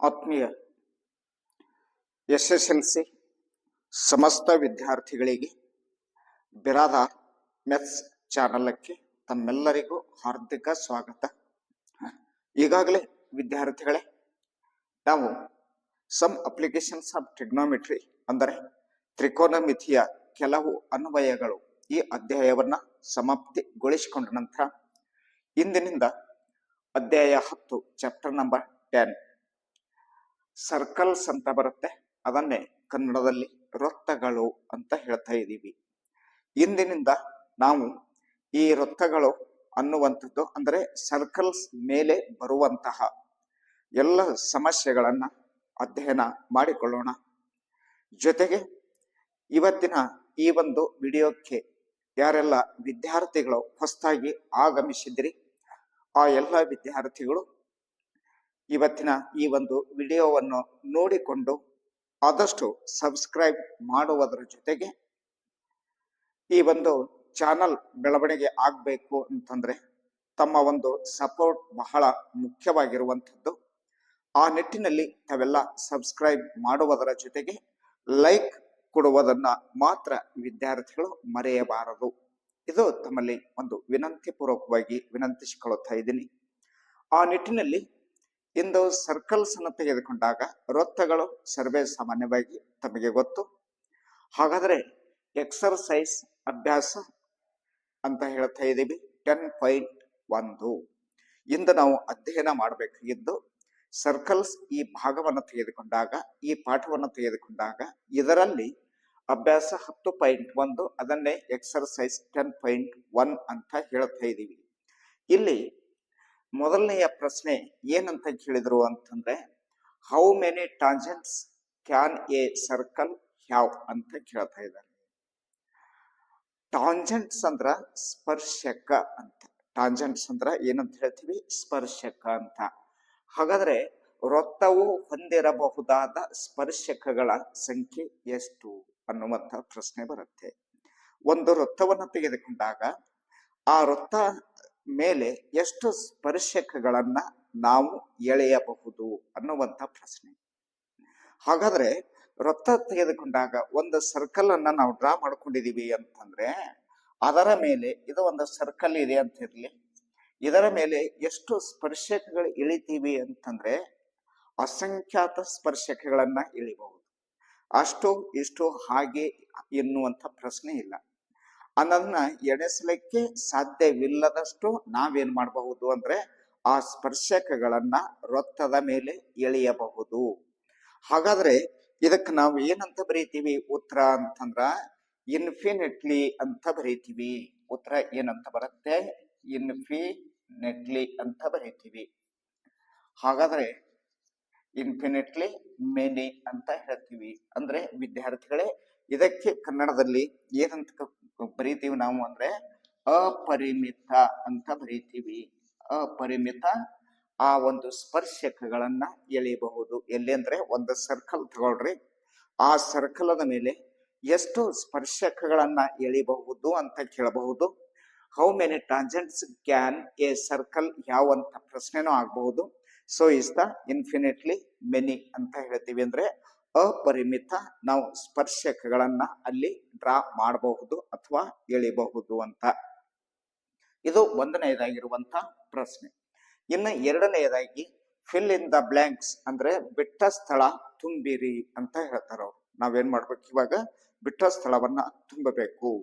ಆತ್ಮೀಯ S S L C ಸಮಸ್ತ ವಿದ್ಯಾರ್ಥಿಗಳಿಗೆ ಬಿರಾದ ಮೆತ್ಸ್ ಚಾನಲಕ್ಕೆ ತಮ್ಮೆಲ್ಲರಿಗೂ ಹಾರ್ದಿಕ ಸ್ವಾಗತ. ಈಗಾಗಲೇ ವಿದ್ಯಾರ್ಥಿಗಳೇ, ನಾವು ಸಮ್ ಅಪ್ಲಿಕೇಶನ್ಸ್ ಆಫ್ ಟ್ರಿಗ್ನೋಮೆಟ್ರಿ ಅಂದರೆ ತ್ರಿಕೋನಮಿತಿಯ ಕೆಲವು ಅನ್ವಯಗಳು ಈ ಅಧ್ಯಾಯವನ್ನ ಸಮಾಪ್ತಿಗೊಳಿಸಿಕೊಂಡ ನಂತರ ಇಂದಿನಿಂದ ಅಧ್ಯಾಯ ಹತ್ತು, ಚಾಪ್ಟರ್ ನಂಬರ್ ಟೆನ್ ಸರ್ಕಲ್ಸ್ ಅಂತ ಬರುತ್ತೆ. ಅದನ್ನೇ ಕನ್ನಡದಲ್ಲಿ ವೃತ್ತಗಳು ಅಂತ ಹೇಳ್ತಾ ಇದ್ದೀವಿ. ಇಂದಿನಿಂದ ನಾವು ಈ ವೃತ್ತಗಳು ಅನ್ನುವಂಥದ್ದು ಅಂದರೆ ಸರ್ಕಲ್ಸ್ ಮೇಲೆ ಬರುವಂತಹ ಎಲ್ಲ ಸಮಸ್ಯೆಗಳನ್ನು ಅಧ್ಯಯನ ಮಾಡಿಕೊಳ್ಳೋಣ. ಜೊತೆಗೆ ಇವತ್ತಿನ ಈ ಒಂದು ವಿಡಿಯೋಕ್ಕೆ ಯಾರೆಲ್ಲ ವಿದ್ಯಾರ್ಥಿಗಳು ಹೊಸದಾಗಿ ಆಗಮಿಸಿದ್ರಿ, ಆ ಎಲ್ಲ ವಿದ್ಯಾರ್ಥಿಗಳು ಇವತ್ತಿನ ಈ ಒಂದು ವಿಡಿಯೋವನ್ನು ನೋಡಿಕೊಂಡು ಆದಷ್ಟು ಸಬ್ಸ್ಕ್ರೈಬ್ ಮಾಡುವುದರ ಜೊತೆಗೆ ಈ ಒಂದು ಚಾನಲ್ ಬೆಳವಣಿಗೆ ಆಗಬೇಕು ಅಂತಂದ್ರೆ ತಮ್ಮ ಒಂದು ಸಪೋರ್ಟ್ ಬಹಳ ಮುಖ್ಯವಾಗಿರುವಂಥದ್ದು. ಆ ನಿಟ್ಟಿನಲ್ಲಿ ತಾವೆಲ್ಲ ಸಬ್ಸ್ಕ್ರೈಬ್ ಮಾಡುವುದರ ಜೊತೆಗೆ ಲೈಕ್ ಕೊಡುವುದನ್ನ ಮಾತ್ರ ವಿದ್ಯಾರ್ಥಿಗಳು ಮರೆಯಬಾರದು. ಇದು ತಮ್ಮಲ್ಲಿ ಒಂದು ವಿನಂತಿ ಪೂರ್ವಕವಾಗಿ ವಿನಂತಿಸಿಕೊಳ್ಳುತ್ತಾ ಇದ್ದೀನಿ. ಆ ನಿಟ್ಟಿನಲ್ಲಿ ಇಂದು ಸರ್ಕಲ್ಸ್ ಅನ್ನು ತೆಗೆದುಕೊಂಡಾಗ ವೃತ್ತಗಳು ಸರ್ವೇ ಸಾಮಾನ್ಯವಾಗಿ ತಮಗೆ ಗೊತ್ತು. ಹಾಗಾದ್ರೆ ಎಕ್ಸರ್ಸೈಸ್ ಅಭ್ಯಾಸ ಅಂತ ಹೇಳ್ತಾ ಇದ್ದೀವಿ ಟೆನ್ ಪಾಯಿಂಟ್ ಒಂದು. ಇಂದು ನಾವು ಅಧ್ಯಯನ ಮಾಡಬೇಕಾಗಿದ್ದು ಸರ್ಕಲ್ಸ್ ಈ ಭಾಗವನ್ನು ತೆಗೆದುಕೊಂಡಾಗ, ಈ ಪಾಠವನ್ನು ತೆಗೆದುಕೊಂಡಾಗ ಇದರಲ್ಲಿ ಅಭ್ಯಾಸ ಹತ್ತು ಪಾಯಿಂಟ್ ಒಂದು, ಅದನ್ನೇ ಎಕ್ಸರ್ಸೈಸ್ ಟೆನ್ ಪಾಯಿಂಟ್ ಒನ್ ಅಂತ ಹೇಳ್ತಾ ಇದ್ದೀವಿ ಇಲ್ಲಿ ಮೊದಲನೆಯ ಪ್ರಶ್ನೆ ಏನಂತ ಕೇಳಿದ್ರು ಅಂತಂದ್ರೆ how many tangents can a circle have ಅಂತ ಕೇಳ್ತಾ ಇದ್ದಾರೆ. ಟಾಂಜೆಂಟ್ಸ್ ಅಂದ್ರ ಸ್ಪರ್ಶಕ ಅಂತ. ಟಾಂಜೆಂಟ್ಸ್ ಅಂದ್ರ ಏನಂತ ಹೇಳ್ತೀವಿ? ಸ್ಪರ್ಶಕ ಅಂತ. ಹಾಗಾದ್ರೆ ವೃತ್ತವು ಹೊಂದಿರಬಹುದಾದ ಸ್ಪರ್ಶಕಗಳ ಸಂಖ್ಯೆ ಎಷ್ಟು ಅನ್ನುವಂತ ಪ್ರಶ್ನೆ ಬರುತ್ತೆ. ಒಂದು ವೃತ್ತವನ್ನು ತೆಗೆದುಕೊಂಡಾಗ, ಆ ವೃತ್ತ ಮೇಲೆ ಎಷ್ಟು ಸ್ಪರ್ಶಕಗಳನ್ನ ನಾವು ಎಳೆಯಬಹುದು ಅನ್ನುವಂತ ಪ್ರಶ್ನೆ. ಹಾಗಾದ್ರೆ ವೃತ್ತ ತೆಗೆದುಕೊಂಡಾಗ ಒಂದು ಸರ್ಕಲ್ ಅನ್ನ ನಾವು ಡ್ರಾ ಮಾಡ್ಕೊಂಡಿದೀವಿ ಅಂತಂದ್ರೆ ಅದರ ಮೇಲೆ ಇದು ಒಂದು ಸರ್ಕಲ್ ಇದೆ ಅಂತ ಇರ್ಲಿ. ಇದರ ಮೇಲೆ ಎಷ್ಟು ಸ್ಪರ್ಶಕಗಳು ಇಳಿತೀವಿ ಅಂತಂದ್ರೆ ಅಸಂಖ್ಯಾತ ಸ್ಪರ್ಶಕಗಳನ್ನ ಇಳಿಬಹುದು. ಅಷ್ಟು ಇಷ್ಟು ಹಾಗೆ ಎನ್ನುವಂಥ ಪ್ರಶ್ನೆ ಇಲ್ಲ. ಅನ್ನೋದನ್ನ ಎಣಿಸ್ಲಿಕ್ಕೆ ಸಾಧ್ಯವಿಲ್ಲದಷ್ಟು ನಾವೇನ್ ಮಾಡಬಹುದು ಅಂದ್ರೆ ಆ ಸ್ಪರ್ಶಕಗಳನ್ನ ರೊತ್ತದ ಮೇಲೆ ಎಳೆಯಬಹುದು. ಹಾಗಾದ್ರೆ ಇದಕ್ಕೆ ನಾವು ಏನಂತ ಬರೀತೀವಿ? ಉತ್ತರ ಅಂತಂದ್ರ ಇನ್ಫಿನಿಟ್ಲಿ ಅಂತ ಬರೀತೀವಿ. ಉತ್ತರ ಏನಂತ ಬರುತ್ತೆ? ಇನ್ಫಿನೆಟ್ಲಿ ಅಂತ ಬರೀತೀವಿ. ಹಾಗಾದ್ರೆ ಇನ್ಫಿನಿಟ್ಲಿ ಮೆನಿ ಅಂತ ಹೇಳ್ತೀವಿ. ಅಂದ್ರೆ ವಿದ್ಯಾರ್ಥಿಗಳೇ ಇದಕ್ಕೆ ಕನ್ನಡದಲ್ಲಿ ಏನಂತ ಬರೀತೀವಿ ನಾವು ಅಂದ್ರೆ ಅಪರಿಮಿತ ಅಂತ ಬರೀತೀವಿ. ಅಪರಿಮಿತ ಆ ಒಂದು ಸ್ಪರ್ಶಕಗಳನ್ನ ಎಳೆಯಬಹುದು. ಎಲ್ಲಿ ಅಂದ್ರೆ ಒಂದು ಸರ್ಕಲ್ ತಗೊಳ್ರಿ. ಆ ಸರ್ಕಲದ ಮೇಲೆ ಎಷ್ಟು ಸ್ಪರ್ಶಕಗಳನ್ನ ಎಳಿಬಹುದು ಅಂತ ಕೇಳಬಹುದು. How many tangents can a circle ಯಾವ ಅಂತ ಪ್ರಶ್ನೆನೂ ಆಗಬಹುದು. So is the infinitely many ಅಂತ ಹೇಳ್ತೀವಿ ಅಂದ್ರೆ ಅಪರಿಮಿತ ನಾವು ಸ್ಪರ್ಶಕಗಳನ್ನ ಅಲ್ಲಿ ಡ್ರಾ ಮಾಡಬಹುದು ಅಥವಾ ಎಳಿಬಹುದು ಅಂತ. ಇದು ಒಂದನೆಯದಾಗಿರುವಂತ ಪ್ರಶ್ನೆ. ಇನ್ನು ಎರಡನೆಯದಾಗಿ ಫಿಲ್ ಇನ್ ದ ಬ್ಲಾಂಕ್ಸ್ ಅಂದ್ರೆ ಬಿಟ್ಟ ಸ್ಥಳ ತುಂಬಿರಿ ಅಂತ ಹೇಳ್ತಾರ ಅವ್ರು. ನಾವೇನ್ ಮಾಡ್ಬೇಕು ಇವಾಗ? ಬಿಟ್ಟ ಸ್ಥಳವನ್ನ ತುಂಬಬೇಕು.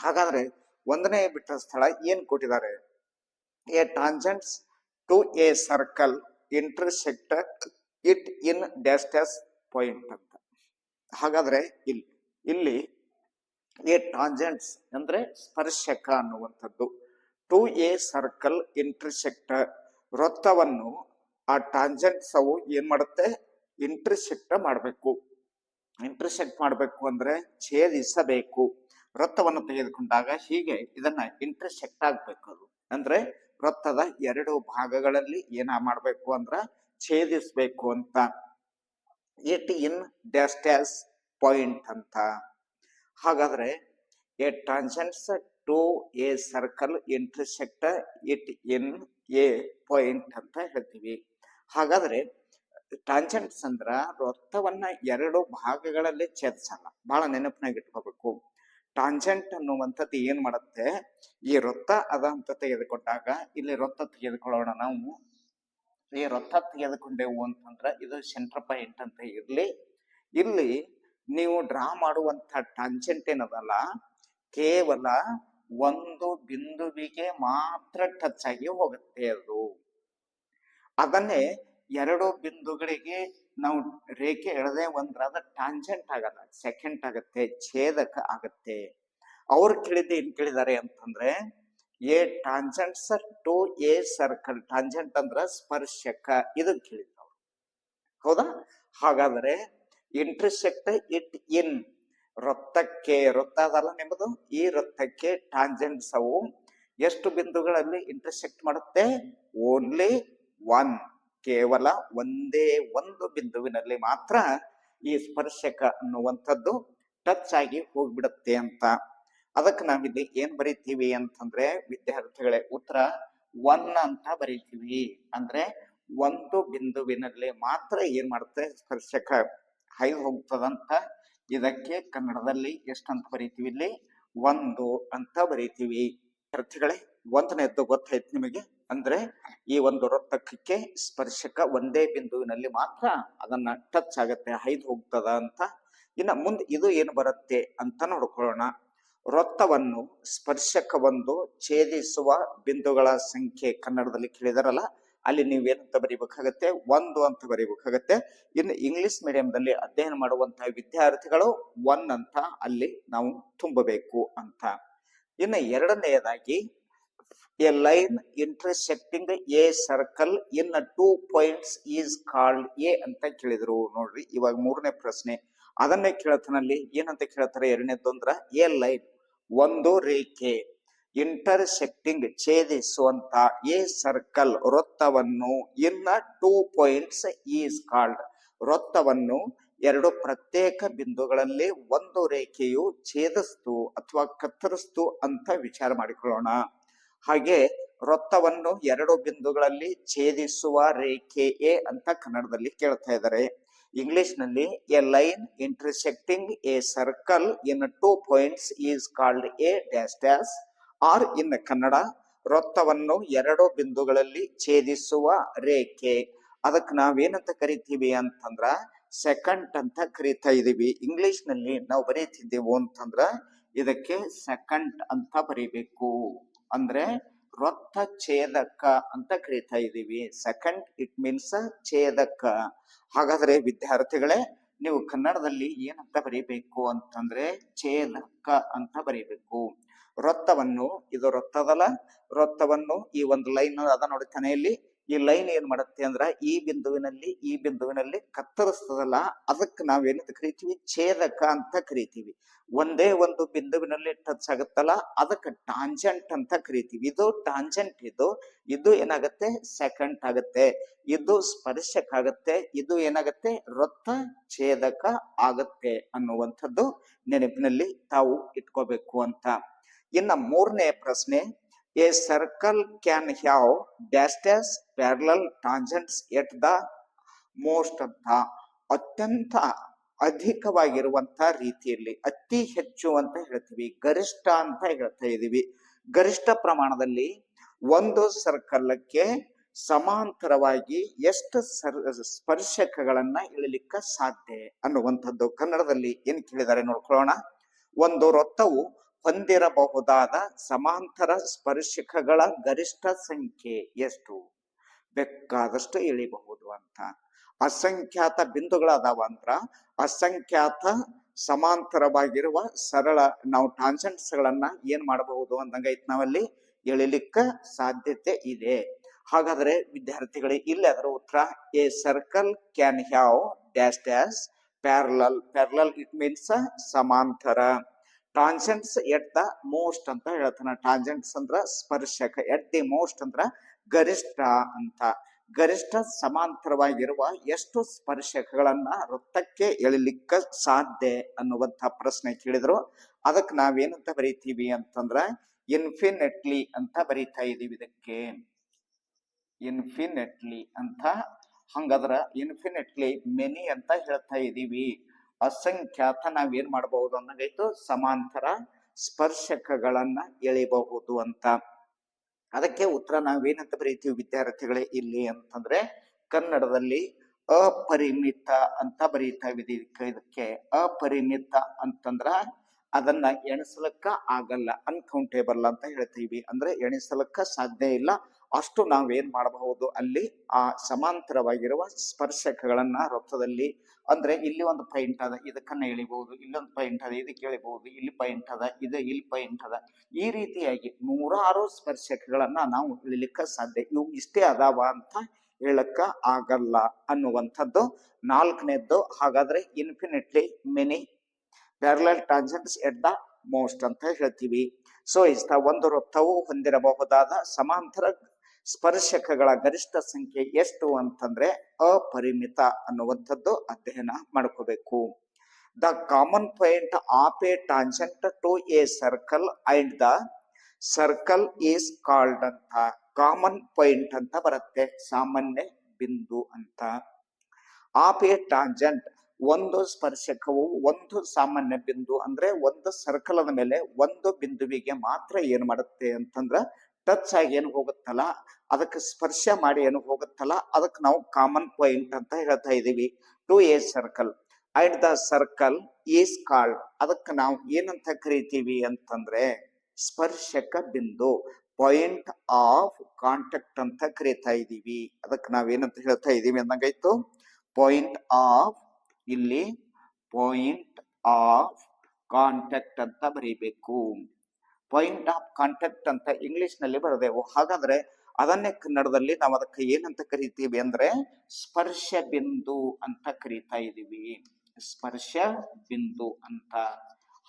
ಹಾಗಾದ್ರೆ ಒಂದನೇ ಬಿಟ್ಟ ಸ್ಥಳ ಏನ್ ಕೊಟ್ಟಿದ್ದಾರೆ? A tangents to a circle intersect it in dash point ಅಂತ. ಹಾಗಾದ್ರೆ ಇಲ್ಲಿ ಇಲ್ಲಿ ಎ ಟಾಂಜೆಂಟ್ಸ್ ಅಂದ್ರೆ ಸ್ಪರ್ಶಕ ಅನ್ನುವಂಥದ್ದು. ಟು ಎ ಸರ್ಕಲ್ ಇಂಟರ್ಸೆಕ್ಟರ್ ವೃತ್ತವನ್ನು ಆ ಟಾಂಜೆಂಟ್ಸ್ ಅವು ಏನ್ ಮಾಡುತ್ತೆ? ಇಂಟರ್ಸೆಕ್ಟ್ ಮಾಡಬೇಕು. ಇಂಟರ್ಸೆಕ್ಟ್ ಮಾಡಬೇಕು ಅಂದ್ರೆ ಛೇದಿಸಬೇಕು. ವೃತ್ತವನ್ನು ತೆಗೆದುಕೊಂಡಾಗ ಹೀಗೆ ಇದನ್ನ ಇಂಟರ್ಸೆಕ್ಟ್ ಆಗ್ಬೇಕು ಅದು. ಅಂದ್ರೆ ವೃತ್ತದ ಎರಡು ಭಾಗಗಳಲ್ಲಿ ಏನ ಮಾಡ್ಬೇಕು ಅಂದ್ರ ಛೇದಿಸ್ಬೇಕು ಅಂತ. It in dash dash point ಅಂತ. ಹಾಗಾದ್ರೆ a tangents to a circle intersect it in a point ಅಂತ ಹೇಳ್ತೀವಿ. ಹಾಗಾದ್ರೆ ಟ್ರಾನ್ಸೆಂಟ್ಸ್ ಅಂದ್ರ ವೃತ್ತವನ್ನ ಎರಡು ಭಾಗಗಳಲ್ಲಿ ಛೇದಿಸಲ್ಲ. ಬಹಳ ನೆನಪಿನಾಗ ಇಟ್ಕೋಬೇಕು ಟಾಂಜೆಂಟ್ ಅನ್ನುವಂಥದ್ದು ಏನ್ ಮಾಡುತ್ತೆ? ಈ ವೃತ್ತ ಅದ ಅಂತ ತೆಗೆದುಕೊಂಡಾಗ, ಇಲ್ಲಿ ವೃತ್ತ ತೆಗೆದುಕೊಳ್ಳೋಣ ನಾವು. ಈ ರಥ ತೆಗೆದುಕೊಂಡೆವು ಅಂತಂದ್ರ ಇದು ಸೆಂಟರ್ ಪಾಯಿಂಟ್ ಅಂತ ಇರ್ಲಿ. ಇಲ್ಲಿ ನೀವು ಡ್ರಾ ಮಾಡುವಂತ ಟಾಂಜೆಂಟ್ ಏನದಲ್ಲ, ಕೇವಲ ಒಂದು ಬಿಂದುವಿಗೆ ಮಾತ್ರ ಟಚ್ ಆಗಿ ಹೋಗುತ್ತೆ ಅದು. ಅದನ್ನೇ ಎರಡು ಬಿಂದುಗಳಿಗೆ ನಾವು ರೇಖೆ ಎಳೆದೇ ಒಂದ್ರ ಅದ ಟಾಂಜೆಂಟ್ ಆಗಲ್ಲ ಸೆಕೆಂಡ್ ಆಗತ್ತೆ, ಛೇದಕ ಆಗತ್ತೆ. ಅವ್ರು ಕೇಳಿದ್ದು ಏನ್ ಕೇಳಿದ್ದಾರೆ ಅಂತಂದ್ರೆ a sir to a circle. Tangent ಅಂದ್ರ ಸ್ಪರ್ಶಕ. ಇದು ಕೇಳಿದ್ರು ಹೌದಾ? ಹಾಗಾದ್ರೆ ಇಂಟರ್ಸೆಕ್ಟ್ ಇಟ್ ಇನ್ ವೃತ್ತಕ್ಕೆ. ವೃತ್ತ ಅದಲ್ಲ ನಿಮ್ಮದು? ಈ ವೃತ್ತಕ್ಕೆ ಟಾಂಜೆಂಟ್ಸ್ ಅವು ಎಷ್ಟು ಬಿಂದುಗಳಲ್ಲಿ ಇಂಟರ್ಸೆಕ್ಟ್ ಮಾಡುತ್ತೆ? Only one. ಕೇವಲ ಒಂದೇ ಒಂದು ಬಿಂದುವಿನಲ್ಲಿ ಮಾತ್ರ ಈ ಸ್ಪರ್ಶಕ ಅನ್ನುವಂಥದ್ದು ಟಚ್ ಆಗಿ ಹೋಗ್ಬಿಡುತ್ತೆ ಅಂತ. ಅದಕ್ಕೆ ನಾವಿಲ್ಲಿ ಏನ್ ಬರಿತೀವಿ ಅಂತಂದ್ರೆ ವಿದ್ಯಾರ್ಥಿಗಳೇ ಉತ್ತರ ಒನ್ ಅಂತ ಬರಿತೀವಿ. ಅಂದ್ರೆ ಒಂದು ಬಿಂದುವಿನಲ್ಲಿ ಮಾತ್ರ ಏನ್ ಮಾಡುತ್ತೆ? ಸ್ಪರ್ಶಕ ಹೈ ಹೋಗ್ತದಂತ ಇದಕ್ಕೆ ಕನ್ನಡದಲ್ಲಿ ಎಷ್ಟಂತ ಬರಿತೀವಿ ಇಲ್ಲಿ? ಒಂದು ಅಂತ ಬರಿತೀವಿ. ವಿದ್ಯಾರ್ಥಿಗಳೇ, ಒಂದನೇದ್ದು ಗೊತ್ತಾಯ್ತು ನಿಮಗೆ? ಅಂದ್ರೆ ಈ ಒಂದು ವೃತ್ತಕ್ಕೆ ಸ್ಪರ್ಶಕ ಒಂದೇ ಬಿಂದುವಿನಲ್ಲಿ ಮಾತ್ರ ಅದನ್ನ ಟಚ್ ಆಗತ್ತೆ, ಹೈದು ಹೋಗ್ತದ ಅಂತ. ಇನ್ನ ಮುಂದೆ ಇದು ಏನು ಬರುತ್ತೆ ಅಂತ ನೋಡ್ಕೊಳ್ಳೋಣ. ವೃತ್ತವನ್ನು ಸ್ಪರ್ಶಕವೊಂದು ಛೇದಿಸುವ ಬಿಂದುಗಳ ಸಂಖ್ಯೆ ಕನ್ನಡದಲ್ಲಿ ಕೇಳಿದಾರಲ್ಲ, ಅಲ್ಲಿ ನೀವು ಏನಂತ ಬರೀಬೇಕಾಗತ್ತೆ? ಒಂದು ಅಂತ ಬರೀಬೇಕಾಗತ್ತೆ. ಇನ್ನು ಇಂಗ್ಲಿಷ್ ಮೀಡಿಯಂದಲ್ಲಿ ಅಧ್ಯಯನ ಮಾಡುವಂತಹ ವಿದ್ಯಾರ್ಥಿಗಳು ಒನ್ ಅಂತ ಅಲ್ಲಿ ನಾವು ತುಂಬಬೇಕು ಅಂತ. ಇನ್ನು ಎರಡನೆಯದಾಗಿ a line intersecting a circle in two points is called a ಅಂತ ಕೇಳಿದ್ರು. ನೋಡ್ರಿ, ಇವಾಗ ಮೂರನೇ ಪ್ರಶ್ನೆ. ಅದನ್ನೇ ಕೇಳತನಲ್ಲಿ ಏನಂತ ಕೇಳ್ತಾರೆ ಎರಡನೇದ್ದು ಅಂದ್ರ, ಎ ಲೈನ್, ಒಂದು ರೇಖೆ, ಇಂಟರ್ಸೆಕ್ಟಿಂಗ್ ಛೇದಿಸುವಂತ ಎ ಸರ್ಕಲ್, ವೃತ್ತವನ್ನು ಇನ್ನ ಟೂ ಪಾಯಿಂಟ್ಸ್ ಈಸ್ ಕಾಲ್ಡ್ ವೃತ್ತವನ್ನು ಎರಡು ಪ್ರತ್ಯೇಕ ಬಿಂದುಗಳಲ್ಲಿ ಒಂದು ರೇಖೆಯು ಛೇದಿಸ್ತು ಅಥವಾ ಕತ್ತರಿಸ್ತು ಅಂತ ವಿಚಾರ ಮಾಡಿಕೊಳ್ಳೋಣ. ಹಾಗೆ, ವೃತ್ತವನ್ನು ಎರಡು ಬಿಂದುಗಳಲ್ಲಿ ಛೇದಿಸುವ ರೇಖೆ ಎ ಅಂತ ಕನ್ನಡದಲ್ಲಿ ಕೇಳ್ತಾ ಇದ್ದಾರೆ. ಇಂಗ್ಲಿಷ್ನಲ್ಲಿ a line intersecting a circle in two points is called a dash dash or in Kannada ವೃತ್ತವನ್ನು ಎರಡು ಬಿಂದುಗಳಲ್ಲಿ ಛೇದಿಸುವ ರೇಖೆ. ಅದಕ್ಕೆ ನಾವೇನಂತ ಕರಿತೀವಿ ಅಂತಂದ್ರ ಸೆಕೆಂಡ್ ಅಂತ ಕರಿತಾ ಇದೀವಿ. ಇಂಗ್ಲಿಷ್ನಲ್ಲಿ ನಾವು ಬರೀತಿದ್ದೇವು ಅಂತಂದ್ರ ಇದಕ್ಕೆ ಸೆಕೆಂಡ್ ಅಂತ ಬರೀಬೇಕು. ಅಂದ್ರೆ ವೃತ್ತ ಛೇದಕ ಅಂತ ಕರಿತಾ ಇದ್ದೀವಿ ಸೆಕೆಂಡ್ ಇಟ್ ಮೀನ್ಸ್ ಛೇದಕ. ಹಾಗಾದ್ರೆ ವಿದ್ಯಾರ್ಥಿಗಳೇ, ನೀವು ಕನ್ನಡದಲ್ಲಿ ಏನಂತ ಬರೀಬೇಕು ಅಂತಂದ್ರೆ ಛೇದಕ ಅಂತ ಬರೀಬೇಕು. ವೃತ್ತವನ್ನು ಇದು ವೃತ್ತದಲ್ಲ ವೃತ್ತವನ್ನು ಈ ಒಂದು ಲೈನ್ ಅದ ನೋಡಿ ಕೊನೆಯಲ್ಲಿ ಈ ಲೈನ್ ಏನ್ ಮಾಡುತ್ತೆ ಅಂದ್ರ ಈ ಬಿಂದುವಿನಲ್ಲಿ ಈ ಬಿಂದುವಿನಲ್ಲಿ ಕತ್ತರಿಸ್ತದಲ್ಲ, ಅದಕ್ಕೆ ನಾವೇನಂತ ಕರಿತೀವಿ? ಛೇದಕ ಅಂತ ಕರಿತೀವಿ. ಒಂದೇ ಒಂದು ಬಿಂದುವಿನಲ್ಲಿ ಟಚ್ ಆಗುತ್ತಲ್ಲ, ಅದಕ್ಕೆ ಟಾಂಜೆಂಟ್ ಅಂತ ಕರಿತೀವಿ. ಇದು ಟಾಂಜೆಂಟ್, ಇದು ಇದು ಏನಾಗುತ್ತೆ? ಸೆಕೆಂಟ್ ಆಗುತ್ತೆ. ಇದು ಸ್ಪರ್ಶಕ ಆಗುತ್ತೆ. ಇದು ಏನಾಗುತ್ತೆ? ವೃತ್ತ ಛೇದಕ ಆಗುತ್ತೆ ಅನ್ನುವಂಥದ್ದು ನೆನಪಿನಲ್ಲಿ ತಾವು ಇಟ್ಕೋಬೇಕು ಅಂತ. ಇನ್ನ ಮೂರನೇ ಪ್ರಶ್ನೆ a circle can have dash dash parallel tangents at the most ಅಂತ ಅತ್ಯಂತ ಅಧಿಕವಾಗಿರುವಂತ ರೀತಿಯಲ್ಲಿ, ಅತಿ ಹೆಚ್ಚು ಅಂತ ಹೇಳ್ತೀವಿ, ಗರಿಷ್ಠ ಅಂತ ಹೇಳ್ತಾ ಇದ್ದೀವಿ ಗರಿಷ್ಠ ಪ್ರಮಾಣದಲ್ಲಿ ಒಂದು ಸರ್ಕಲ್ಕ್ಕೆ ಸಮಾಂತರವಾಗಿ ಎಷ್ಟು ಸರ್, ಸ್ಪರ್ಶಕಗಳನ್ನ ಇಳಿಲಿಕ್ಕೆ ಸಾಧ್ಯ ಅನ್ನುವಂಥದ್ದು ಕನ್ನಡದಲ್ಲಿ ಏನ್ ಕೇಳಿದ್ದಾರೆ ನೋಡ್ಕೊಳ್ಳೋಣ. ಒಂದು ವೃತ್ತವು ಹೊಂದಿರಬಹುದಾದ ಸಮಾಂತರ ಸ್ಪರ್ಶಕಗಳ ಗರಿಷ್ಠ ಸಂಖ್ಯೆ ಎಷ್ಟು? ಬೇಕಾದಷ್ಟು ಇಳಿಬಹುದು ಅಂತ. ಅಸಂಖ್ಯಾತ ಬಿಂದುಗಳದಾವ ಅಂದ್ರ, ಅಸಂಖ್ಯಾತ ಸಮಾಂತರವಾಗಿರುವ ಸರಳ ನಾವು ಟಾಂಜೆಂಟ್ಸ್ ಗಳನ್ನ ಏನ್ ಮಾಡಬಹುದು ಅಂದಂಗೈತ್ ನಾವಲ್ಲಿ? ಎಳಿಲಿಕ್ಕ ಸಾಧ್ಯತೆ ಇದೆ. ಹಾಗಾದ್ರೆ ವಿದ್ಯಾರ್ಥಿಗಳಿಗೆ ಇಲ್ಲಿ ಅದರ ಉತ್ತರ a circle can have dash dash parallel parallel it means ಸಮಾಂತರ. ಟಾಂಜೆಂಟ್ಸ್ ಎಟ್ ದ ಮೋಸ್ಟ್ ಅಂತ ಹೇಳ್ತಾನೆ. ಟಾಂಜೆಂಟ್ಸ್ ಅಂದ್ರ ಸ್ಪರ್ಶಕ ಎಟ್ ದಿ ಮೋಸ್ಟ್ ಅಂದ್ರ ಗರಿಷ್ಠ ಅಂತ. ಗರಿಷ್ಠ ಸಮಾಂತರವಾಗಿರುವ ಎಷ್ಟು ಸ್ಪರ್ಶಕಗಳನ್ನ ವೃತ್ತಕ್ಕೆ ಎಳಿಲಿಕ್ಕ ಸಾಧ್ಯ ಅನ್ನುವಂತ ಪ್ರಶ್ನೆ ಕೇಳಿದ್ರು. ಅದಕ್ಕೆ ನಾವೇನಂತ ಬರೀತೀವಿ ಅಂತಂದ್ರ ಇನ್ಫಿನೆಟ್ಲಿ ಅಂತ ಬರೀತಾ ಇದೀವಿ ಇದಕ್ಕೆ. ಇನ್ಫಿನೆಟ್ಲಿ ಅಂತ. ಹಂಗಾದ್ರ ಇನ್ಫಿನೆಟ್ಲಿ ಮೆನಿ ಅಂತ ಹೇಳ್ತಾ ಇದೀವಿ. ಅಸಂಖ್ಯಾತ ನಾವೇನ್ ಮಾಡಬಹುದು ಅನ್ನೋದಾಯ್ತು ಸಮಾಂತರ ಸ್ಪರ್ಶಕಗಳನ್ನ ಎಳಿಬಹುದು ಅಂತ. ಅದಕ್ಕೆ ಉತ್ತರ ನಾವೇನಂತ ಬರೀತೀವಿ ವಿದ್ಯಾರ್ಥಿಗಳೇ ಇಲ್ಲಿ ಅಂತಂದ್ರೆ ಕನ್ನಡದಲ್ಲಿ ಅಪರಿಮಿತ ಅಂತ ಬರೀತಾ ಇದಕ್ಕೆ ಅಪರಿಮಿತ ಅಂತಂದ್ರ ಅದನ್ನ ಎಣಿಸಲಕ್ಕ ಆಗಲ್ಲ ಅನ್ಕೌಂಟೇಬಲ್ ಅಂತ ಹೇಳ್ತೀವಿ. ಅಂದ್ರೆ ಎಣಿಸಲಕ್ಕ ಸಾಧ್ಯ ಇಲ್ಲ. ಅಷ್ಟು ನಾವೇನ್ ಮಾಡಬಹುದು? ಅಲ್ಲಿ ಆ ಸಮಾಂತರವಾಗಿರುವ ಸ್ಪರ್ಶಕಗಳನ್ನ ವೃತ್ತದಲ್ಲಿ ಅಂದ್ರೆ ಇಲ್ಲಿ ಒಂದು ಪಾಯಿಂಟ್ ಅದ, ಇದಕ್ಕನ್ನ ಎಳಿಬಹುದು ಇಲ್ಲೊಂದು ಪಾಯಿಂಟ್ ಅದ, ಇದಕ್ಕೆ ಎಳಿಬಹುದು, ಇಲ್ಲಿ ಪಾಯಿಂಟ್ ಅದ, ಇದು ಇಲ್ಲಿ ಪಾಯಿಂಟ್ ಅದ. ಈ ರೀತಿಯಾಗಿ ನೂರಾರು ಸ್ಪರ್ಶಕಗಳನ್ನ ನಾವು ಇಳಿಲಿಕ್ಕ ಸಾಧ್ಯ. ಇವು ಇಷ್ಟೇ ಅದಾವ ಅಂತ ಹೇಳಕ್ಕ ಆಗಲ್ಲ ಅನ್ನುವಂಥದ್ದು. ನಾಲ್ಕನೇದ್ದು ಹಾಗಾದ್ರೆ infinitely many parallel tangents at the most ಅಂತ ಹೇಳ್ತೀವಿ. ಸೊ ಇಷ್ಟ ಒಂದು ವೃತ್ತವು ಹೊಂದಿರಬಹುದಾದ ಸಮಾಂತರ ಸ್ಪರ್ಶಕಗಳ ಗರಿಷ್ಠ ಸಂಖ್ಯೆ ಎಷ್ಟು ಅಂತಂದ್ರೆ ಅಪರಿಮಿತ ಅನ್ನುವಂಥದ್ದು ಅಧ್ಯಯನ ಮಾಡ್ಕೋಬೇಕು. The common point of a tangent to a circle and the circle is called ಅಂತ. ಕಾಮನ್ ಪಾಯಿಂಟ್ ಅಂತ ಬರುತ್ತೆ, ಸಾಮಾನ್ಯ ಬಿಂದು ಅಂತ. ಆಫ್ ಎ ಟಾಂಜೆಂಟ್ ಒಂದು ಸ್ಪರ್ಶಕವು ಒಂದು ಸಾಮಾನ್ಯ ಬಿಂದು ಅಂದ್ರೆ ಒಂದು ಸರ್ಕಲ್ ಮೇಲೆ ಒಂದು ಬಿಂದುವಿಗೆ ಮಾತ್ರ ಏನ್ ಮಾಡುತ್ತೆ ಅಂತಂದ್ರ ಟಚ್ ಆಗಿ ಏನು ಹೋಗುತ್ತಲ್ಲ, ಅದಕ್ಕೆ ಸ್ಪರ್ಶ ಮಾಡಿ ಏನು ಹೋಗುತ್ತಲ್ಲ, ಅದಕ್ಕೆ ನಾವು ಕಾಮನ್ ಪಾಯಿಂಟ್ ಅಂತ ಹೇಳ್ತಾ ಇದ್ದೀವಿ. To a circle and the circle is called ಅದಕ್ಕೆ ನಾವು ಏನಂತ ಕರಿತೀವಿ ಅಂತಂದ್ರೆ, ಸ್ಪರ್ಶಕ ಬಿಂದು ಪಾಯಿಂಟ್ ಆಫ್ ಕಾಂಟ್ಯಾಕ್ಟ್ ಅಂತ ಕರಿತಾ ಇದ್ದೀವಿ. ಅದಕ್ಕೆ ನಾವೇನಂತ ಹೇಳ್ತಾ ಇದ್ದೀವಿ ಅಂದಂಗಾಯ್ತು? ಪಾಯಿಂಟ್ ಆಫ್ ಇಲ್ಲಿ ಪಾಯಿಂಟ್ ಆಫ್ ಕಾಂಟ್ಯಾಕ್ಟ್ ಅಂತ ಬರೀಬೇಕು. ಪಾಯಿಂಟ್ ಆಫ್ ಕಾಂಟ್ಯಾಕ್ಟ್ ಅಂತ ಇಂಗ್ಲಿಷ್ನಲ್ಲಿ ಬರೆದೆವು ಹಾಗಾದ್ರೆ ಅದನ್ನೇ ಕನ್ನಡದಲ್ಲಿ ನಾವು ಅದಕ್ಕೆ ಏನಂತ ಕರಿತೀವಿ ಅಂದ್ರೆ ಸ್ಪರ್ಶ ಬಿಂದು ಅಂತ ಕರಿತಾ ಇದೀವಿ. ಸ್ಪರ್ಶ ಬಿಂದು ಅಂತ.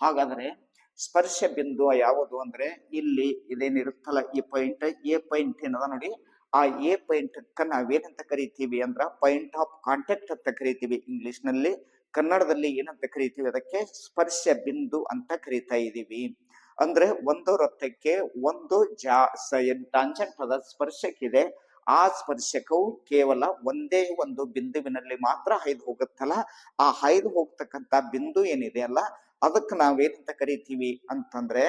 ಹಾಗಾದ್ರೆ ಸ್ಪರ್ಶ ಬಿಂದು ಯಾವುದು ಅಂದ್ರೆ ಇಲ್ಲಿ ಇದೇನಿರುತ್ತಲ್ಲ ಈ ಪಾಯಿಂಟ್ ಎ ಪಾಯಿಂಟ್ ಏನದ ನೋಡಿ? ಆ ಎ ಪಾಯಿಂಟ್ ನಾವೇನಂತ ಕರಿತೀವಿ ಅಂದ್ರ ಪಾಯಿಂಟ್ ಆಫ್ ಕಾಂಟ್ಯಾಕ್ಟ್ ಅಂತ ಕರಿತೀವಿ ಇಂಗ್ಲಿಷ್ನಲ್ಲಿ ಕನ್ನಡದಲ್ಲಿ ಏನಂತ ಕರಿತೀವಿ ಅದಕ್ಕೆ ಸ್ಪರ್ಶ ಬಿಂದು ಅಂತ ಕರಿತಾ ಇದೀವಿ. ಅಂದ್ರೆ ಒಂದು ರಥಕ್ಕೆ ಒಂದು ಜಾ ಪದ ಸ್ಪರ್ಶಕ್ಕಿದೆ. ಆ ಸ್ಪರ್ಶಕವು ಕೇವಲ ಒಂದೇ ಒಂದು ಬಿಂದುವಿನಲ್ಲಿ ಮಾತ್ರ ಹೈದು ಹೋಗುತ್ತಲ್ಲ? ಆ ಹೈದು ಹೋಗ್ತಕ್ಕಂತ ಬಿಂದು ಏನಿದೆ ಅಲ್ಲ? ಅದಕ್ಕೆ ನಾವೇನಂತ ಕರಿತೀವಿ ಅಂತಂದ್ರೆ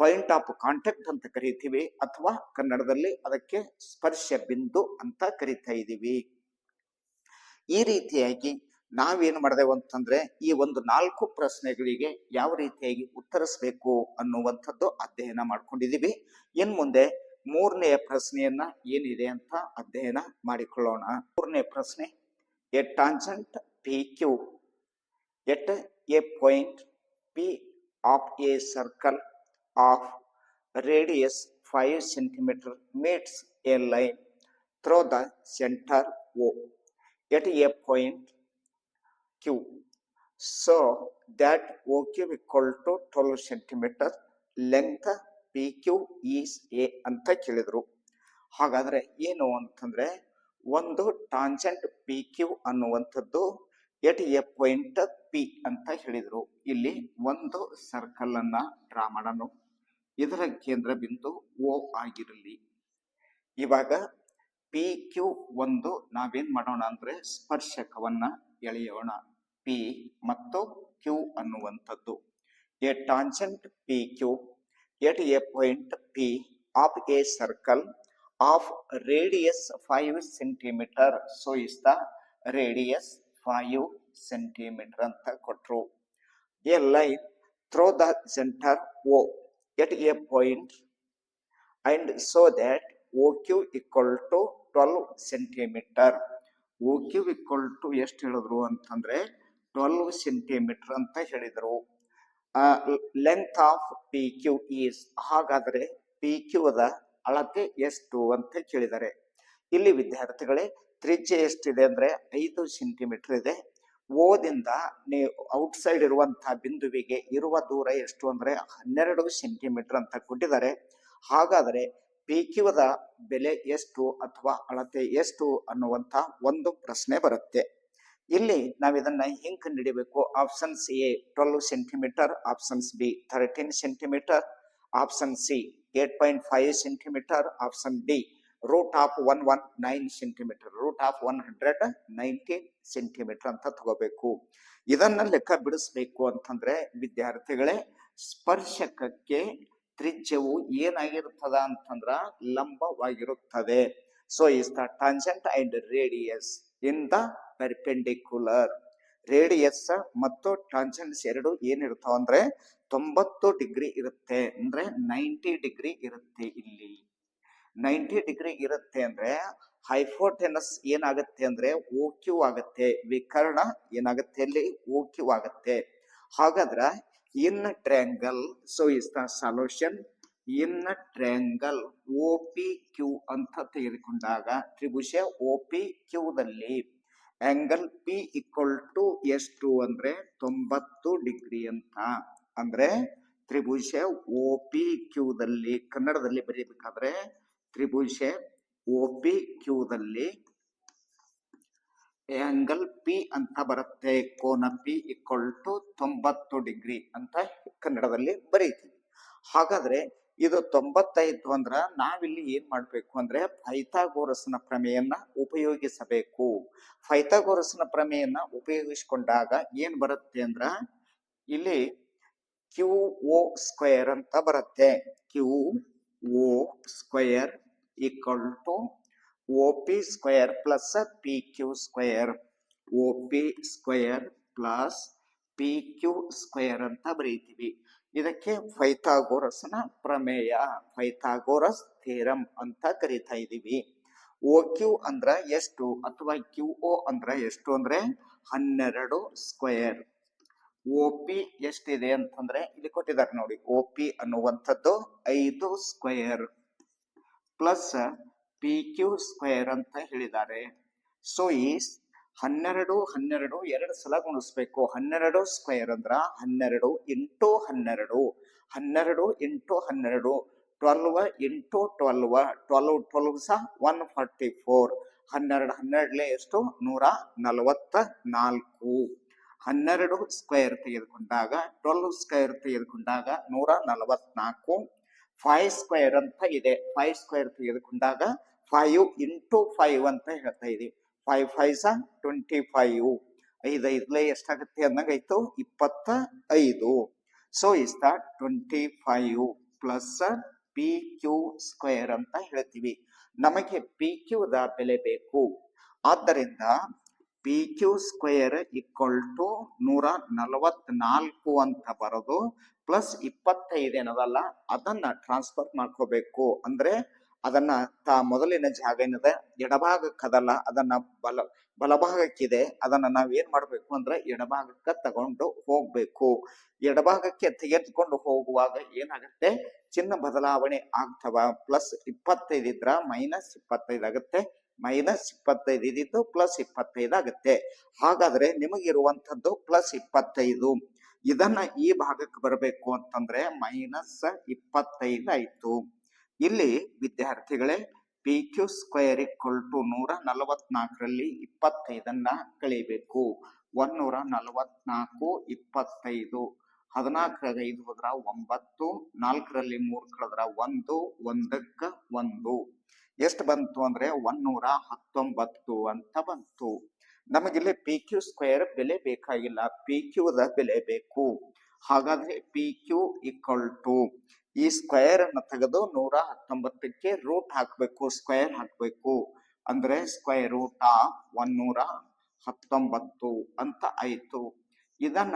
ಪಾಯಿಂಟ್ ಆಫ್ ಕಾಂಟ್ಯಾಕ್ಟ್ ಅಂತ ಕರಿತೀವಿ ಅಥವಾ ಕನ್ನಡದಲ್ಲಿ ಅದಕ್ಕೆ ಸ್ಪರ್ಶ ಬಿಂದು ಅಂತ ಕರಿತಾ ಇದ್ದೀವಿ. ಈ ರೀತಿಯಾಗಿ ನಾವೇನು ಮಾಡಿದೆವು ಅಂತಂದ್ರೆ ಈ ಒಂದು ನಾಲ್ಕು ಪ್ರಶ್ನೆಗಳಿಗೆ ಯಾವ ರೀತಿಯಾಗಿ ಉತ್ತರಿಸಬೇಕು ಅನ್ನುವಂಥದ್ದು ಅಧ್ಯಯನ ಮಾಡ್ಕೊಂಡಿದೀವಿ. ಇನ್ ಮುಂದೆ ಮೂರನೆಯ ಪ್ರಶ್ನೆಯನ್ನ ಏನಿದೆ ಅಂತ ಅಧ್ಯಯನ ಮಾಡಿಕೊಳ್ಳೋಣ. ಮೂರನೇ ಪ್ರಶ್ನೆ, a tangent P Q, at a point P of a circle of radius five centimetre meets a line through the centre O, at a point Q so that OQ equal to 12 cm length PQ is A ಅಂತ ಕೇಳಿದ್ರು. ಹಾಗಾದ್ರೆ ಏನು ಅಂತಂದ್ರೆ ಒಂದು tangent P Q ಅನ್ನುವಂಥದ್ದು ಎಟ್ a point P ಅಂತ ಹೇಳಿದರು. ಇಲ್ಲಿ ಒಂದು ಸರ್ಕಲ್ ಅನ್ನ ಡ್ರಾ ಮಾಡೋಣ. ಇದರ ಕೇಂದ್ರ ಬಿಂದು ಓ ಆಗಿರಲಿ. ಇವಾಗ ಪಿ ಕ್ಯೂ ಒಂದು ನಾವೇನ್ ಮಾಡೋಣ ಅಂದ್ರೆ ಸ್ಪರ್ಶಕವನ್ನ ಎಳೆಯೋಣ. ಪಿ ಮತ್ತು ಕ್ಯೂ ಅನ್ನುವಂಥದ್ದು. A tangent P Q. At a point, P of a circle of radius five centimetre. So is the radius five centimetre ಅಂತ ಕೊಟ್ಟರು a line, through the centre, O. At a point point that O Q equal to twelve 12 OQ equal to ಎಷ್ಟು ಹೇಳಿದ್ರು ಅಂತಂದ್ರೆ twelve centimetre ಅಂತ ಹೇಳಿದರು. Length of P Q is ಹಾಗಾದ್ರೆ P ಕ್ಯೂದ ಅಳತೆ ಎಷ್ಟು ಅಂತ ಕೇಳಿದ್ದಾರೆ. ಇಲ್ಲಿ ವಿದ್ಯಾರ್ಥಿಗಳೇ, ತ್ರಿಜ್ಯ ಎಷ್ಟಿದೆ ಅಂದ್ರೆ ಐದು ಸೆಂಟಿಮೀಟರ್ ಇದೆ. ಓದಿಂದ ನೀವು ಔಟ್ಸೈಡ್ ಇರುವಂತಹ ಬಿಂದುವಿಗೆ ಇರುವ ದೂರ ಎಷ್ಟು ಅಂದ್ರೆ ಹನ್ನೆರಡು ಸೆಂಟಿಮೀಟರ್ ಅಂತ ಕೊಟ್ಟಿದ್ದಾರೆ. ಹಾಗಾದ್ರೆ ಪಿ ಕ್ಯೂದ ಬೆಲೆ ಎಷ್ಟು ಅಥವಾ ಅಳತೆ ಎಷ್ಟು ಅನ್ನುವಂತ ಒಂದು ಪ್ರಶ್ನೆ ಬರುತ್ತೆ. ಇಲ್ಲಿ ನಾವು ಇದನ್ನ ಹೆಂಗ್ ಕಂಡುಹಿಡಿಬೇಕು options A twelve centimetre options B thirteen centimetre option C eight point five centimetre option D root of one one nine centimetre root of one hundred nineteen centimetre ಅಂತ ತಗೋಬೇಕು. ಇದನ್ನ ಲೆಕ್ಕ ಬಿಡಿಸ್ಬೇಕು ಅಂತಂದ್ರೆ ವಿದ್ಯಾರ್ಥಿಗಳೇ ಸ್ಪರ್ಶಕಕ್ಕೆ ತ್ರಿಜ್ಯವು ಏನಾಗಿರುತ್ತದ ಅಂತಂದ್ರ ಲಂಬವಾಗಿರುತ್ತದೆ. So is the tangent and radius in the perpendicular radius ಮತ್ತು ಟಾನ್ಸೆಂಟ್ಸ್ ಎರಡು ಏನಿರ್ತಾವ ಅಂದ್ರೆ ತೊಂಬತ್ತು ಡಿಗ್ರಿ ಇರುತ್ತೆ. ಅಂದ್ರೆ ನೈಂಟಿ ಡಿಗ್ರಿ ಇರುತ್ತೆ ಇಲ್ಲಿ. ನೈಂಟಿ ಡಿಗ್ರಿ ಇರುತ್ತೆ ಅಂದ್ರೆ ಹೈಫೋಟೆನಸ್ ಏನಾಗುತ್ತೆ ಅಂದ್ರೆ ಓಕ್ಯೂ ಕ್ಯೂ ಆಗುತ್ತೆ. ವಿಕರ್ಣ ಏನಾಗುತ್ತೆ ಅಲ್ಲಿ? ಓಕ್ಯೂ ಕ್ಯೂ ಆಗುತ್ತೆ. ಹಾಗಾದ್ರ in triangle so is the solution in triangle O P Q ಅಂತ ತೆಗೆದುಕೊಂಡಾಗ ತ್ರಿಭುಜ ಒ ಪಿ ಕ್ಯೂದಲ್ಲಿ ಆಂಗಲ್ ಪಿ ಈಕ್ವಲ್ ಟು ಎಷ್ಟು ಅಂದ್ರೆ ತೊಂಬತ್ತು ಡಿಗ್ರಿ ಅಂತ. ಅಂದ್ರೆ ತ್ರಿಭುಜ ಒ ಪಿ ಕ್ಯೂದಲ್ಲಿ ಕನ್ನಡದಲ್ಲಿ ಬರೀಬೇಕಾದ್ರೆ ತ್ರಿಭುಜ ಒ ಪಿ ಕ್ಯೂದಲ್ಲಿ ಆಂಗಲ್ ಪಿ ಅಂತ ಬರುತ್ತೆ, ಕೋನ ಪಿ ಈಕ್ವಲ್ ಟು ತೊಂಬತ್ತು ಡಿಗ್ರಿ ಅಂತ ಕನ್ನಡದಲ್ಲಿ ಬರೀತೀವಿ. ಹಾಗಾದ್ರೆ ಇದು ತೊಂಬತ್ತೈದು ಅಂದ್ರ ನಾವಿಲ್ಲಿ ಏನ್ ಮಾಡ್ಬೇಕು ಅಂದ್ರೆ ಫೈಥಾಗೋರಸ್ನ ಪ್ರಮೇಯನ್ನ ಉಪಯೋಗಿಸಬೇಕು. ಫೈಥಾಗೋರಸ್ನ ಪ್ರಮೇಯನ್ನ ಉಪಯೋಗಿಸಿಕೊಂಡಾಗ ಏನ್ ಬರುತ್ತೆ ಅಂದ್ರ ಇಲ್ಲಿ ಕ್ಯೂ ಓ ಸ್ಕ್ವೇರ್ ಅಂತ ಬರುತ್ತೆ. Q O square equal to O P square plus P Q square O P square plus P Q square ಅಂತ ಬರೀತೀವಿ. ಇದಕ್ಕೆ ಫೈಥಾಗೋರಸ್ನ ಪ್ರಮೇಯ ಫೈಥಾಗೋರಸ್ ಥಿಯರಂ ಅಂತ ಕರಿತಾ ಇದ್ದೀವಿ ಓ ಕ್ಯೂ ಅಂದ್ರೆ ಎಷ್ಟು ಅಥವಾ ಕ್ಯೂ ಓ ಅಂದ್ರೆ ಎಷ್ಟು ಅಂದ್ರೆ ಹನ್ನೆರಡು ಸ್ಕ್ವೇರ್ ಒ ಪಿ ಎಷ್ಟಿದೆ ಅಂತಂದ್ರೆ ಇಲ್ಲಿ ಕೊಟ್ಟಿದ್ದಾರೆ ನೋಡಿ. ಒ ಪಿ ಅನ್ನುವಂಥದ್ದು ಐದು square plus P Q square ಅಂತ ಹೇಳಿದ್ದಾರೆ. ಸೊ ಈ ಹನ್ನೆರಡು ಹನ್ನೆರಡು ಎರಡು ಸಲ ಗುಣಿಸ್ಬೇಕು. ಹನ್ನೆರಡು ಸ್ಕ್ವೇರ್ ಅಂದ್ರ ಹನ್ನೆರಡು ಇಂಟು ಹನ್ನೆರಡು. ಹನ್ನೆರಡು ಇಂಟು ಹನ್ನೆರಡು. Twelve into twelve. Twelve twelve ಸಹ ಒನ್ ಫಾರ್ಟಿ ಫೋರ್. ಹನ್ನೆರಡು, ಹನ್ನೆರಡಲೆ ಎಷ್ಟು? ನೂರ ನಲವತ್ತ ನಾಲ್ಕು. ಹನ್ನೆರಡು ಸ್ಕ್ವೇರ್ ತೆಗೆದುಕೊಂಡಾಗ, ಟ್ವೆಲ್ವ್ ಸ್ಕ್ವೇರ್ ತೆಗೆದುಕೊಂಡಾಗ ನೂರ ನಲವತ್ನಾಲ್ಕು. ಫೈವ್ ಸ್ಕ್ವೇರ್ ಅಂತ ಇದೆ. ಫೈವ್ ಸ್ಕ್ವೇರ್ ತೆಗೆದುಕೊಂಡಾಗ ಫೈವ್ ಇಂಟು ಫೈವ್ ಅಂತ ಹೇಳ್ತಾ ಇದೀವಿ ಫೈವ್ ಫೈವ್ ಸ ಟ್ವೆಂಟಿ ಫೈವ್ ಐದು ಐದ್ಲೆ ಎಷ್ಟಾಗುತ್ತೆ ಅನ್ನಂಗಾಯ್ತು ಇಪ್ಪತ್ತ ಐದು so is the twenty five plus P Q square ಅಂತ ಹೇಳ್ತೀವಿ. ನಮಗೆ ಪಿ ದ ಬೆಲೆ ಬೇಕು. ಆದ್ದರಿಂದ P Q square equal to ನೂರ ನಲವತ್ನಾಲ್ಕು ಅಂತ ಬರೋದು ಪ್ಲಸ್ ಇಪ್ಪತ್ತೈದು ಏನದಲ್ಲ, ಅದನ್ನ ಟ್ರಾನ್ಸ್ಫರ್ ಮಾಡ್ಕೋಬೇಕು. ಅಂದ್ರೆ ಅದನ್ನ ತಾ ಮೊದಲಿನ ಜಾಗ ಏನಿದೆ, ಎಡಭಾಗಕ್ಕದಲ್ಲ, ಅದನ್ನ ಬಲ, ಬಲಭಾಗಕ್ಕಿದೆ, ಅದನ್ನ ನಾವ್ ಏನ್ ಮಾಡ್ಬೇಕು ಅಂದ್ರೆ ಎಡಭಾಗಕ್ಕೆ ತಗೊಂಡು ಹೋಗ್ಬೇಕು. ಎಡಭಾಗಕ್ಕೆ ತೆಗೆದುಕೊಂಡು ಹೋಗುವಾಗ ಏನಾಗುತ್ತೆ, ಚಿನ್ನ ಬದಲಾವಣೆ ಆಗ್ತವ ಪ್ಲಸ್ ಇಪ್ಪತ್ತೈದು ಇದ್ರ ಮೈನಸ್ ಇಪ್ಪತ್ತೈದು ಆಗುತ್ತೆ. ಮೈನಸ್ ಇಪ್ಪತ್ತೈದು ಇದಿದ್ದು ಪ್ಲಸ್ ಇಪ್ಪತ್ತೈದು ಆಗುತ್ತೆ. ಹಾಗಾದ್ರೆ ನಿಮಗಿರುವಂಥದ್ದು ಪ್ಲಸ್ ಇಪ್ಪತ್ತೈದು. ಇದನ್ನ ಈ ಭಾಗಕ್ಕೆ ಬರಬೇಕು ಅಂತಂದ್ರೆ ಮೈನಸ್ ಇಪ್ಪತ್ತೈದು ಆಯ್ತು. ಇಲ್ಲಿ ವಿದ್ಯಾರ್ಥಿಗಳೇ P Q square equal to ನೂರ ನಲವತ್ನಾಲ್ಕರಲ್ಲಿ ಇಪ್ಪತ್ತೈದನ್ನ ಕಳಿಬೇಕು ಒಂದೂರ ನಲವತ್ನಾಲ್ಕು, ಇಪ್ಪತ್ತೈದು. ಹದಿನಾಲ್ಕರಾಗ ಐದು ಹೋದ್ರ ಒಂಬತ್ತು, ನಾಲ್ಕರಲ್ಲಿ ಮೂರು ಕಳೆದ್ರ ಒಂದು, ಒಂದಕ್ಕ ಒಂದು. ಎಷ್ಟು ಬಂತು ಅಂದ್ರೆ ಒನ್ನೂರ ಹತ್ತೊಂಬತ್ತು ಅಂತ ಬಂತು. ನಮಗಿಲ್ಲಿ ಪಿ ಕ್ಯೂ ಸ್ಕ್ವೇರ್ ಬೆಲೆ ಬೇಕಾಗಿಲ್ಲ. ಪಿ ದ ಬೆಲೆ ಬೇಕು. ಹಾಗಾದ್ರೆ ಪಿ ಕ್ಯೂ ಈಕ್ವಲ್ ಟು ಈ ಸ್ಕ್ವೇರ್ ಅನ್ನ ತೆಗೆದು ನೂರ ಹತ್ತೊಂಬತ್ತಕ್ಕೆ ರೂಟ್ ಹಾಕಬೇಕು ಸ್ಕ್ವೇರ್ ಹಾಕಬೇಕು. ಅಂದ್ರೆ ಸ್ಕ್ವೇರ್ ರೂಟ್ ಆಫ್ ಒನ್ನೂರ ಹತ್ತೊಂಬತ್ತು ಅಂತ ಆಯ್ತು. ಇದನ್ನ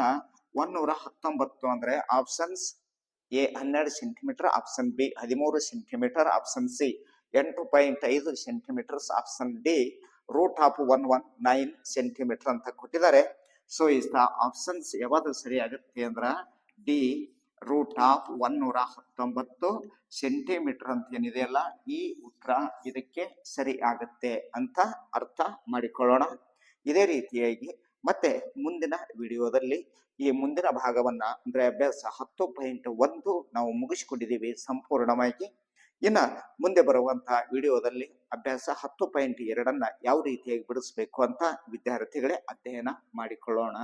ಒನ್ನೂರ ಹತ್ತೊಂಬತ್ತು ಅಂದ್ರೆ ಆಪ್ಷನ್ಸ್ ಎ ಹನ್ನೆರಡು ಸೆಂಟಿಮೀಟರ್ ಆಪ್ಷನ್ ಬಿ ಹದಿಮೂರು ಸೆಂಟಿಮೀಟರ್ ಆಪ್ಷನ್ ಸಿ ಎಂಟು ಪಾಯಿಂಟ್ ಐದು centimetres option D root of one one nine centimetre ಅಂತ ಕೊಟ್ಟಿದ್ದಾರೆ. ಸೊ ಇಸ್ ದ ಆಪ್ಷನ್ಸ್ ಯಾವಾಗ ಸರಿ ಆಗುತ್ತೆ ಅಂದ್ರ ಡಿ ರೂಟ್ ಆಫ್ ಒನ್ನೂರ ಹತ್ತೊಂಬತ್ತು ಸೆಂಟಿಮೀಟರ್ ಅಂತ ಏನಿದೆಯಲ್ಲ ಈ ಉತ್ತರ ಇದಕ್ಕೆ ಸರಿ ಆಗುತ್ತೆ ಅಂತ ಅರ್ಥ ಮಾಡಿಕೊಳ್ಳೋಣ. ಇದೇ ರೀತಿಯಾಗಿ ಮತ್ತೆ ಮುಂದಿನ ವಿಡಿಯೋದಲ್ಲಿ ಈ ಮುಂದಿನ ಭಾಗವನ್ನ ಅಂದ್ರೆ ಅಭ್ಯಾಸ ಹತ್ತು ಪಾಯಿಂಟ್ ಒಂದು ನಾವು ಮುಗಿಸಿಕೊಂಡಿದ್ದೀವಿ ಸಂಪೂರ್ಣವಾಗಿ. ಇನ್ನ ಮುಂದೆ ಬರುವಂತಹ ವಿಡಿಯೋದಲ್ಲಿ ಅಭ್ಯಾಸ ಹತ್ತು ಪಾಯಿಂಟ್ ಎರಡನ್ನ ಯಾವ ರೀತಿಯಾಗಿ ಬಿಡಿಸ್ಬೇಕು ಅಂತ ವಿದ್ಯಾರ್ಥಿಗಳೇ ಅಧ್ಯಯನ ಮಾಡಿಕೊಳ್ಳೋಣ.